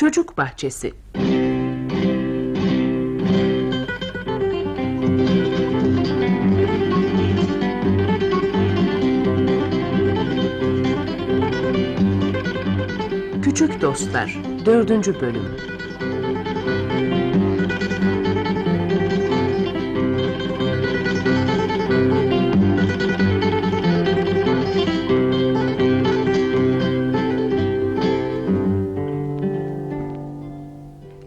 Çocuk Bahçesi Küçük Dostlar 4. Bölüm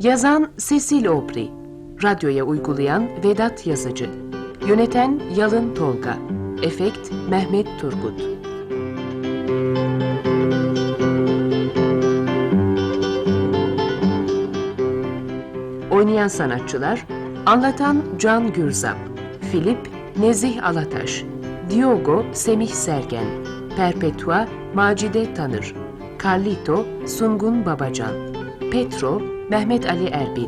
Yazan Cecil Aubry Radyoya uygulayan Vedat Yazıcı. Yöneten Yalın Tolga. Efekt Mehmet Turgut. Oynayan sanatçılar Anlatan Can Gürzap Filip Nezih Alataş Diogo Semih Sergen Perpetua Macide Tanır Carlito Sungun Babacan Petro Mehmet Ali Erbil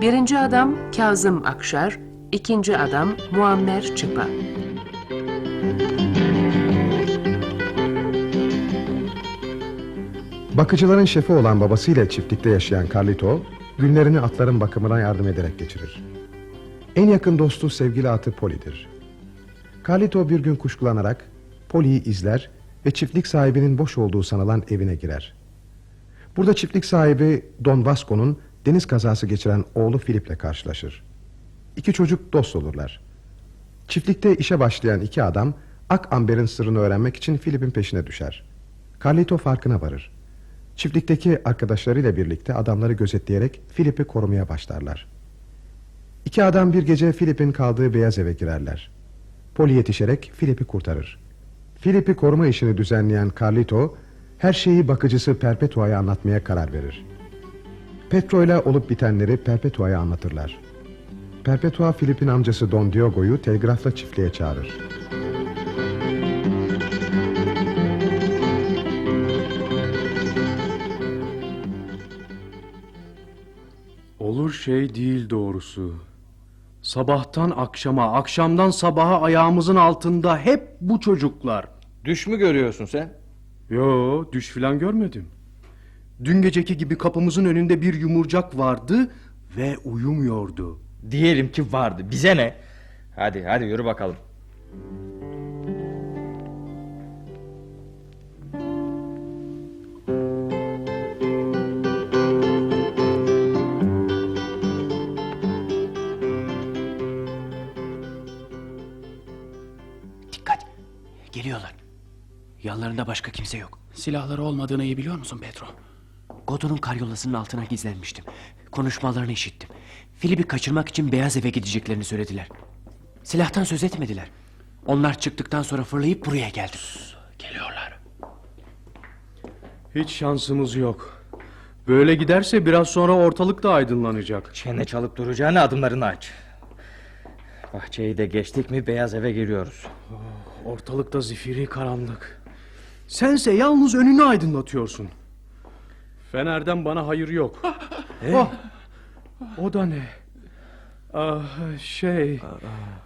Birinci adam Kazım Akşar ikinci adam Muammer Çıpa Bakıcıların şefi olan babasıyla çiftlikte yaşayan Carlito, günlerini atların bakımına yardım ederek geçirir. En yakın dostu sevgili atı Poli'dir. Carlito bir gün kuşkulanarak Poli'yi izler ve çiftlik sahibinin boş olduğu sanılan evine girer. Burada çiftlik sahibi Don Vasco'nun deniz kazası geçiren oğlu Filip'le karşılaşır. İki çocuk dost olurlar. Çiftlikte işe başlayan iki adam Ak Amber'in sırrını öğrenmek için Filip'in peşine düşer. Carlito farkına varır. Çiftlikteki arkadaşlarıyla birlikte adamları gözetleyerek Filip'i korumaya başlarlar. İki adam bir gece Filip'in kaldığı beyaz eve girerler. Poli yetişerek Filip'i kurtarır. Filip'i koruma işini düzenleyen Carlito, her şeyi bakıcısı Perpetua'ya anlatmaya karar verir. Petro ile olup bitenleri Perpetua'ya anlatırlar. Perpetua Filip'in amcası Don Diogo'yu telgrafla çiftliğe çağırır. Olur şey değil doğrusu. Sabahtan akşama, akşamdan sabaha ayağımızın altında hep bu çocuklar. Düş mü görüyorsun sen? Yo, düş filan görmedim. Dün geceki gibi kapımızın önünde bir yumurcak vardı ve uyumuyordu. Diyelim ki vardı. Bize ne? Hadi hadi yürü bakalım. Yanlarında başka kimse yok. Silahları olmadığını iyi biliyor musun Petro? Godo'nun karyolasının altına gizlenmiştim. Konuşmalarını işittim. Filip'i kaçırmak için beyaz eve gideceklerini söylediler. Silahtan söz etmediler. Onlar çıktıktan sonra fırlayıp buraya geldim. Geliyorlar. Hiç şansımız yok. Böyle giderse biraz sonra ortalık da aydınlanacak. Çene çalıp duracağına adımlarını aç. Bahçeyi de geçtik mi beyaz eve giriyoruz. Ortalıkta zifiri karanlık. Sense yalnız önünü aydınlatıyorsun. Fenerden bana hayır yok. Oh, o da ne? Ah, şey,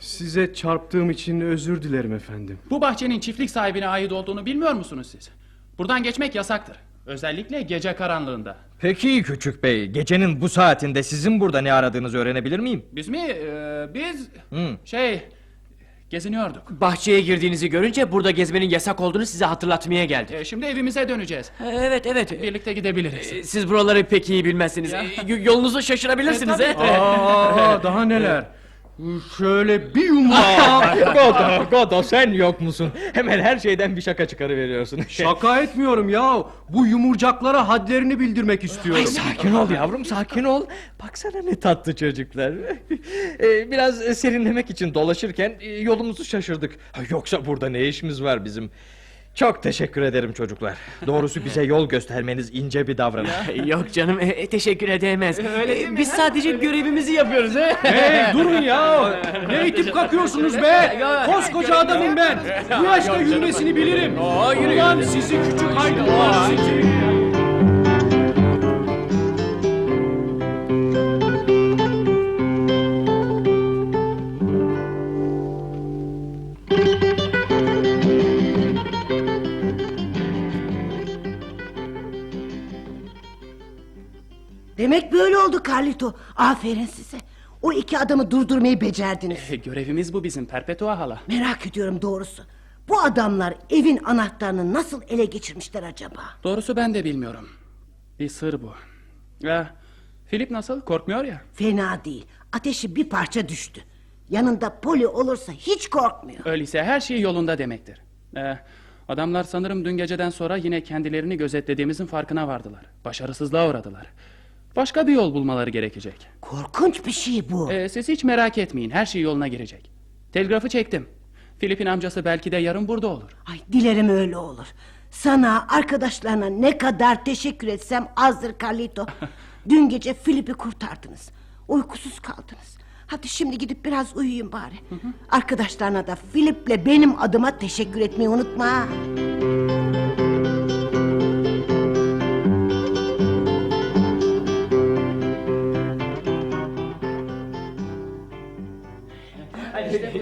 size çarptığım için özür dilerim efendim. Bu bahçenin çiftlik sahibine ait olduğunu bilmiyor musunuz siz? Buradan geçmek yasaktır. Özellikle gece karanlığında. Peki küçük bey, gecenin bu saatinde sizin burada ne aradığınızı öğrenebilir miyim? Biz mi? Ee, biz... Hı. Şey... Geziniyorduk. Bahçeye girdiğinizi görünce burada gezmenin yasak olduğunu size hatırlatmaya geldim. Ee, şimdi evimize döneceğiz. Evet evet. Birlikte gidebiliriz. Ee, Siz buraları pek iyi bilmezsiniz. Ya. Y- Yolunuzu şaşırabilirsiniz. E, tabii. Aa, daha neler? Şöyle bir yumruk. Godo, Godo sen yok musun? Hemen her şeyden bir şaka çıkarıveriyorsun. Şaka etmiyorum ya. Bu yumurcaklara hadlerini bildirmek istiyorum. Sakin ol yavrum sakin ol. Baksana ne tatlı çocuklar. Ee, Biraz serinlemek için dolaşırken e, yolumuzu şaşırdık. Yoksa burada ne işimiz var bizim? Çok teşekkür ederim çocuklar. Doğrusu bize yol göstermeniz ince bir davranış. Yok canım e, teşekkür edemez. Ee, Biz sadece görevimizi yapıyoruz. He? Hey durun ya. Ne itip kakıyorsunuz be? Koskoca adamım ben. Bu yaşta yürümesini bilirim. Ulan sizi küçük haydutlar sizi. Carlito. Aferin size. O iki adamı durdurmayı becerdiniz. E, görevimiz bu bizim Perpetua hala. Merak ediyorum doğrusu. Bu adamlar evin anahtarını nasıl ele geçirmişler acaba? Doğrusu ben de bilmiyorum. Bir sır bu. Ya, Philip nasıl? Korkmuyor ya. Fena değil. Ateşi bir parça düştü. Yanında Poli olursa hiç korkmuyor. Öyleyse her şey yolunda demektir. Ee, adamlar sanırım dün geceden sonra yine kendilerini gözetlediğimizin farkına vardılar. Başarısızlığa uğradılar. Başka bir yol bulmaları gerekecek. Korkunç bir şey bu. Ee, siz hiç merak etmeyin. Her şey yoluna girecek. Telgrafı çektim. Filip'in amcası belki de yarın burada olur. Ay dilerim öyle olur. Sana, arkadaşlarına ne kadar teşekkür etsem azdır Carlito. Dün gece Filip'i kurtardınız. Uykusuz kaldınız. Hadi şimdi gidip biraz uyuyun bari. Arkadaşlarına da Filip'le benim adıma teşekkür etmeyi unutma. ha.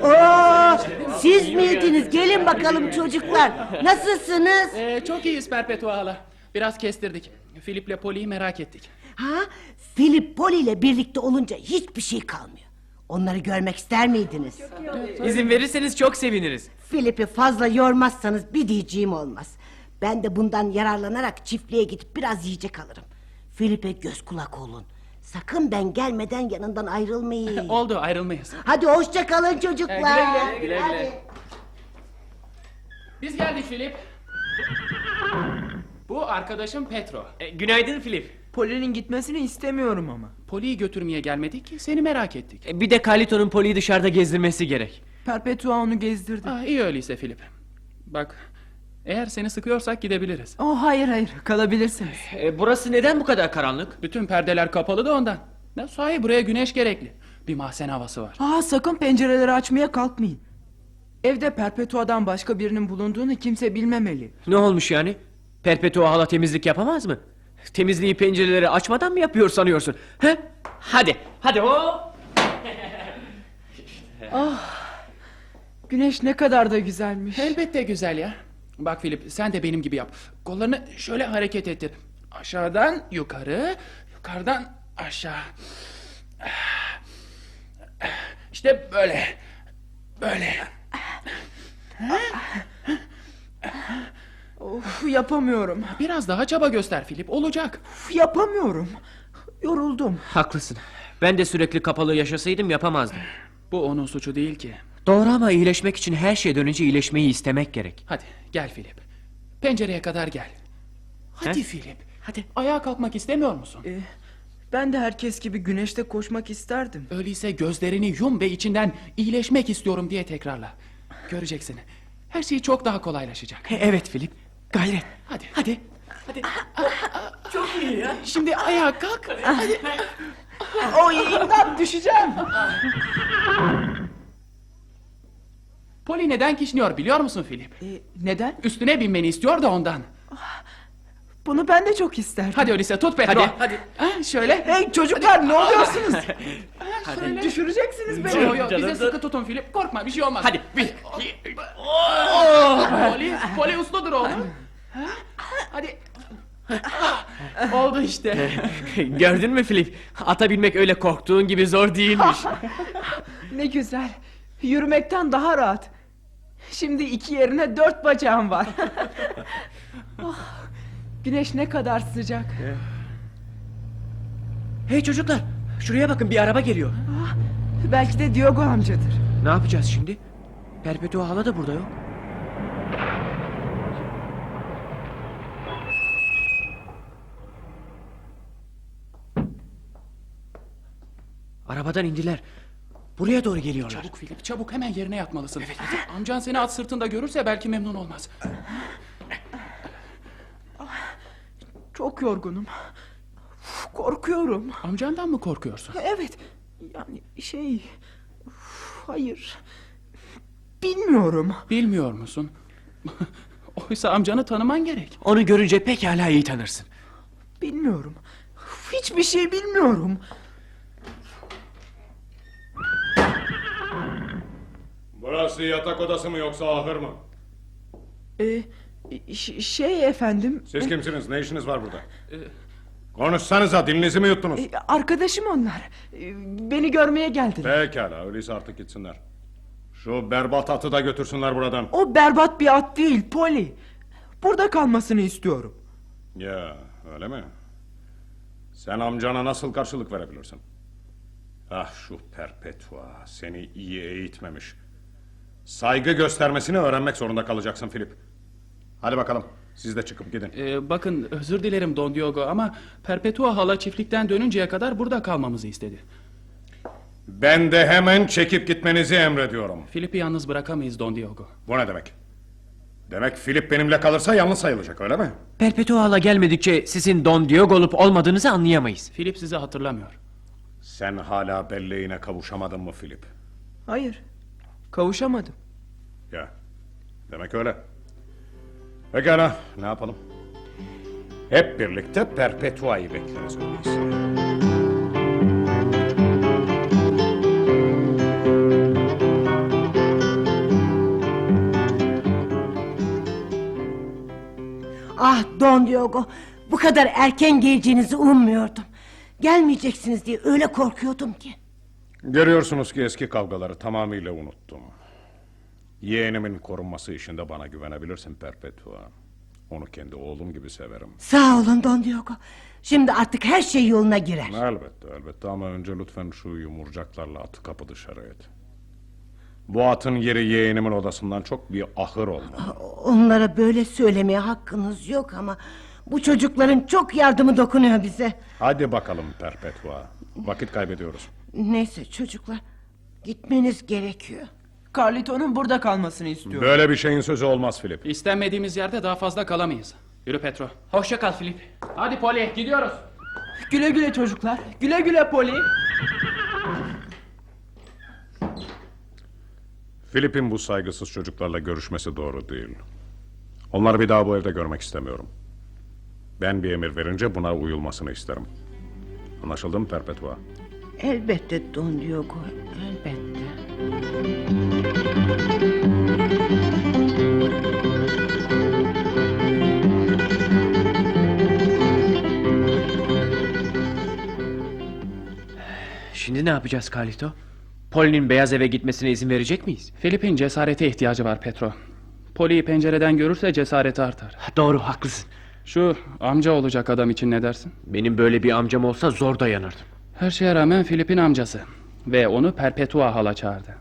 Oo, siz miydiniz? Gelin bakalım çocuklar. Nasılsınız? Ee, çok iyiyiz Perpetua hala. Biraz kestirdik. Filip'le Poli'yi merak ettik. Ha? Philip Poli ile birlikte olunca hiçbir şey kalmıyor. Onları görmek ister miydiniz? İzin verirseniz çok seviniriz. Philip'i fazla yormazsanız bir diyeceğim olmaz. Ben de bundan yararlanarak çiftliğe gidip biraz yiyecek alırım. Philip'e göz kulak olun. Sakın ben gelmeden yanından ayrılmayın. Oldu ayrılmayız. Hadi hoşça kalın çocuklar. Ee, güle güle, güle güle. Hadi. Biz geldik Filip. Bu arkadaşım Petro. E, günaydın Filip. Poli'nin gitmesini istemiyorum ama. Poli'yi götürmeye gelmedik ki seni merak ettik. E, bir de Kalito'nun Poli'yi dışarıda gezdirmesi gerek. Perpetua onu gezdirdi. Ah, iyi öyleyse Filip. Bak eğer seni sıkıyorsak gidebiliriz. Oh hayır hayır kalabilirsiniz. E, burası neden bu kadar karanlık? Bütün perdeler kapalı da ondan. Ne sahi buraya güneş gerekli. Bir mahzen havası var. Aa sakın pencereleri açmaya kalkmayın. Evde Perpetua'dan başka birinin bulunduğunu kimse bilmemeli. Ne olmuş yani? Perpetua hala temizlik yapamaz mı? Temizliği pencereleri açmadan mı yapıyor sanıyorsun? He? Hadi, hadi o. Güneş ne kadar da güzelmiş. Elbette güzel ya. Bak Filip sen de benim gibi yap. Kollarını şöyle hareket ettir. Aşağıdan yukarı, yukarıdan aşağı. İşte böyle. Böyle. Of yapamıyorum. Biraz daha çaba göster Filip. Olacak. Uf, yapamıyorum. Yoruldum. Haklısın. Ben de sürekli kapalı yaşasaydım yapamazdım. Bu onun suçu değil ki. Doğru ama iyileşmek için her şeyden önce iyileşmeyi istemek gerek. Hadi gel Filip. Pencereye kadar gel. Hadi He? Filip. Hadi. Ayağa kalkmak istemiyor musun? Ee, ben de herkes gibi güneşte koşmak isterdim. Öyleyse gözlerini yum ve içinden iyileşmek istiyorum diye tekrarla. Göreceksin. Her şey çok daha kolaylaşacak. E, Evet Filip. Gayret. Hadi. Hadi. Çok iyi ya. Şimdi ayağa kalk. Hadi. Oy imdat düşeceğim. Poli neden kişniyor biliyor musun Filip? Ee, neden? Üstüne binmeni istiyor da ondan. Bunu ben de çok isterdim. Hadi öyleyse tut Petro. Hadi, hadi. Ha, şöyle. Hey çocuklar ne oluyorsunuz? Şöyle. Düşüreceksiniz beni. Yo, yo, bize sıkı tutun Filip. Korkma bir şey olmaz. Hadi. Bir. Poli, Poli usludur oğlum. Ha? Hadi. Ah, Oldu işte. Gördün mü Filip? Ata binmek öyle korktuğun gibi zor değilmiş. Ne güzel. Yürümekten daha rahat. Şimdi iki yerine dört bacağım var. Ah, güneş ne kadar sıcak. hey çocuklar. Şuraya bakın bir araba geliyor. Belki de Diogo amcadır. Ne yapacağız şimdi? Perpetua hala da burada yok. Arabadan indiler. Buraya doğru geliyorlar. Çabuk Filip çabuk hemen yerine yatmalısın. Amcan seni at sırtında görürse belki memnun olmaz. Çok yorgunum. Korkuyorum. Amcandan mı korkuyorsun? Evet. Yani şey... Hayır. Bilmiyorum. Bilmiyor musun? Oysa amcanı tanıman gerek. Onu görünce pekala iyi tanırsın. Bilmiyorum. Hiçbir şey bilmiyorum. Burası yatak odası mı yoksa ahır mı? Ee, şey efendim... Siz kimsiniz? Ne işiniz var burada? Konuşsanıza dilinizi mi yuttunuz? E, Arkadaşım onlar. E, Beni görmeye geldiler. Pekala öyleyse artık gitsinler. Şu berbat atı da götürsünler buradan. O berbat bir at değil Polly. Burada kalmasını istiyorum. Ya öyle mi? Sen amcana nasıl karşılık verebilirsin? Ah şu Perpetua seni iyi eğitmemiş. Saygı göstermesini öğrenmek zorunda kalacaksın Filip. Hadi bakalım siz de çıkıp gidin. Ee, bakın özür dilerim Don Diogo ama Perpetua hala çiftlikten dönünceye kadar burada kalmamızı istedi. Ben de hemen çekip gitmenizi emrediyorum. Filip'i yalnız bırakamayız Don Diogo. Bu ne demek? Demek Filip benimle kalırsa yalnız sayılacak öyle mi? Perpetua hala gelmedikçe sizin Don Diogo olup olmadığınızı anlayamayız. Filip sizi hatırlamıyor. Sen hala belleğine kavuşamadın mı Filip? Hayır. Kavuşamadım. Ya demek öyle. Pekala ne yapalım? Hep birlikte Perpetua'yı bekleriz öyleyse. Ah Don Diogo bu kadar erken geleceğinizi ummuyordum. Gelmeyeceksiniz diye öyle korkuyordum ki. Görüyorsunuz ki eski kavgaları tamamıyla unuttum. Yeğenimin korunması işinde bana güvenebilirsin Perpetua. Onu kendi oğlum gibi severim. Sağ olun Don Diogo. Şimdi artık her şey yoluna girer. Elbette elbette ama önce lütfen şu yumurcaklarla atı kapı dışarı et. Bu atın yeri yeğenimin odasından çok bir ahır olmalı. Onlara böyle söylemeye hakkınız yok ama... ...bu çocukların çok yardımı dokunuyor bize. Hadi bakalım Perpetua. Vakit kaybediyoruz. Neyse çocuklar gitmeniz gerekiyor. Carlito'nun burada kalmasını istiyorum. Böyle bir şeyin sözü olmaz Filip. İstenmediğimiz yerde daha fazla kalamayız. Yürü Petro. Hoşça kal Filip. Hadi Polly gidiyoruz. Güle güle çocuklar. Güle güle Polly. Filip'in bu saygısız çocuklarla görüşmesi doğru değil. Onları bir daha bu evde görmek istemiyorum. Ben bir emir verince buna uyulmasını isterim. Anlaşıldı mı Perpetua? Elbette Don Diogo elbette. Şimdi ne yapacağız Carlito? Polly'nin beyaz eve gitmesine izin verecek miyiz? Filip'in cesarete ihtiyacı var Petro. Polly'yi pencereden görürse cesareti artar. Doğru haklısın. Şu amca olacak adam için ne dersin? Benim böyle bir amcam olsa zor dayanırdım. Her şeye rağmen Filip'in amcası. Ve onu Perpetua hala çağırdı.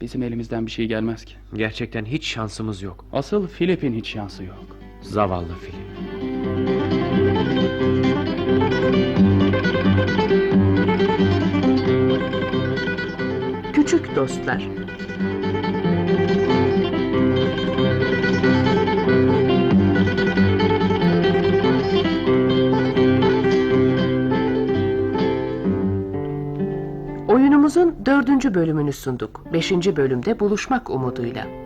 Bizim elimizden bir şey gelmez ki. Gerçekten hiç şansımız yok. Asıl Filip'in hiç şansı yok. Zavallı Filip. Küçük Dostlar dördüncü bölümünü sunduk. Beşinci bölümde buluşmak umuduyla.